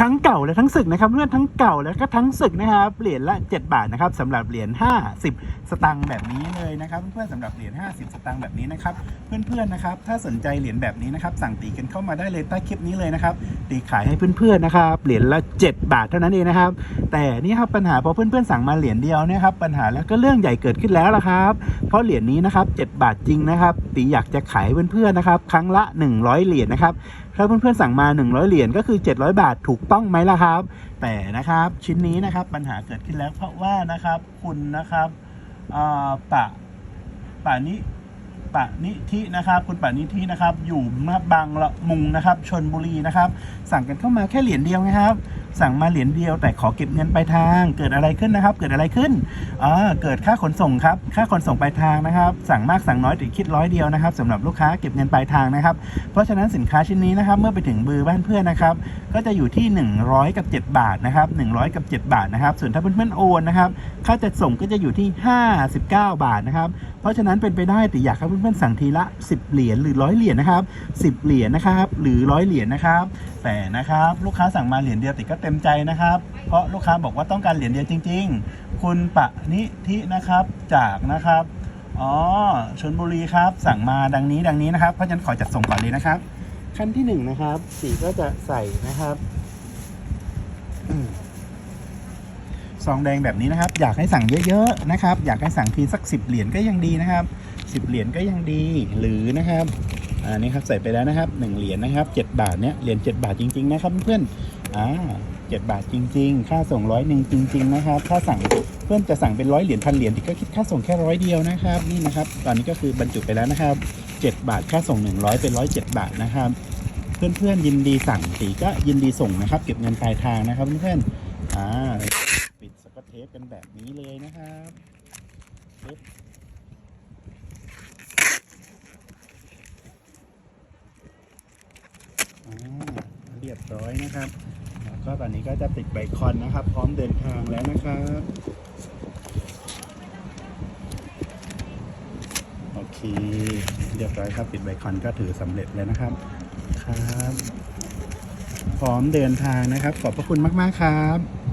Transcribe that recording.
ทั้งเก่าและทั้งศึกนะครับเพื่อนทั้งเก่าแล้วก็ทั้งศึกนะครับเหรียญละ 7 บาทนะครับสำหรับเหรียญ50 สตังค์แบบนี้เลยนะครับ เพื่อนๆสำหรับเหรียญ50 สตังค์แบบนี้นะครับ เพื่อนๆนะครับถ้าสนใจเหรียญแบบนี้นะครับ สั่งตีกันเข้ามาได้เลยใต้คลิปนี้เลยนะครับตีขายให้เพื่อนๆนะครับเหรียญละ 7 บาทเท่านั้นเองนะครับ แต่นี่ครับปัญหาพอเพื่อนๆสั่งมาเหรียญเดียวเนี่ยครับปัญหาแล้วก็เรื่องใหญ่เกิดขึ้นแล้วละครับ เพราะเหรียญนี้นะครับ7บาทจริงนะครับตีอยากจะขายเพื่อนๆนะครับครั้งละ 100 เหรียญนะครับ ถ้าเพื่อนๆสั่งมา 100 เหรียญก็คือ 700 บาทถูกต้องไหมล่ะครับ แต่นะครับชิ้นนี้นะครับปัญหาเกิดขึ้นแล้วเพราะว่านะครับคุณนะครับอ่าปะปะนิ ปะนิธินะครับ คุณปะนิธินะครับ อยู่มาบางละมุงนะครับชนบุรีนะครับ สั่งกันเข้ามาแค่เหรียญเดียวนะครับ สั่งมาเหรียญเดียว แต่ขอเก็บเงินปลายทาง เกิดอะไรขึ้นนะครับ เกิดอะไรขึ้นอ่าเกิดค่าขนส่งครับ ค่าขนส่งปลายทางนะครับ สั่งมากสั่งน้อยติดคิดร้อยเดียวนะครับสำหรับลูกค้าเก็บเงินปลายทางนะครับ เพราะฉะนั้นสินค้าชิ้นนี้นะครับ เมื่อไปถึงมือบ้านเพื่อนนะครับ ก็จะอยู่ที่ 100 กับ 7 บาทนะครับ100 กับ 7 บาทนะครับ ส่วนถ้าเพื่อนๆโอนนะครับ ค่าจัดส่งก็จะอยู่ที่ 59 บาทนะครับ เพราะฉะนั้นเป็นไปได้แต่อยากให้เพื่อนๆสั่งทีละ 10 เหรียญหรือร้อยเหรียญนะครับ10 เหรียญนะครับ หรือร้อยเหรียญนะครับ แต่นะครับลูกค้าสั่งมาเหรียญเดียวติดก็เต็มใจนะครับ เพราะลูกค้าบอกว่าต้องการเหรียญเดียวจริง ๆ คุณปะนิธินะครับจากนะครับอ๋อชนบุรีครับ สั่งมาดังนี้ดังนี้นะครับเพราะฉะนั้นขอจัดส่งก่อนเลยนะครับ ขั้นที่หนึ่งนะครับสีก็จะใส่นะครับอืม ซองแดงแบบนี้นะครับ อยากให้สั่งเยอะๆนะครับ อยากให้สั่งทีสักสิบเหรียญก็ยังดีนะครับสิบเหรียญก็ยังดีหรือนะครับอันนี้ครับใส่ไปแล้วนะครับหนึ่งเหรียญนะครับเจ็ดบาทเนี้ยเหรียญเจ็ดบาทจริง ๆ นะครับเพื่อนอ่าเจ็ดบาทจริง ๆ ค่าส่งร้อยหนึ่งจริง ๆ นะครับ ถ้าสั่งเพื่อนจะสั่งเป็นร้อยเหรียญพันเหรียญก็คิดค่าส่งแค่ร้อยเดียวนะครับนี่นะครับ ตอนนี้ก็คือบรรจุไปแล้วนะครับเจ็ดบาทค่าส่งหนึ่งร้อยเป็นร้อยเจ็ดบาทนะครับ เพื่อนๆยินดีสั่งตีก็ยินดีส่งนะครับ เก็บเงินปลายทางนะครับเพื่อนๆอ่า เทปกันแบบนี้เลยนะครับปึ๊บอ่าเรียบร้อยนะครับแล้วก็ตอนนี้ก็จะติดใบคอนนะครับ พร้อมเดินทางแล้วนะครับโอเคเรียบร้อยครับปิดไบคอนก็ถือสำเร็จแล้วนะครับครับ พร้อมเดินทางนะครับ ขอบพระคุณมาก ๆ ครับ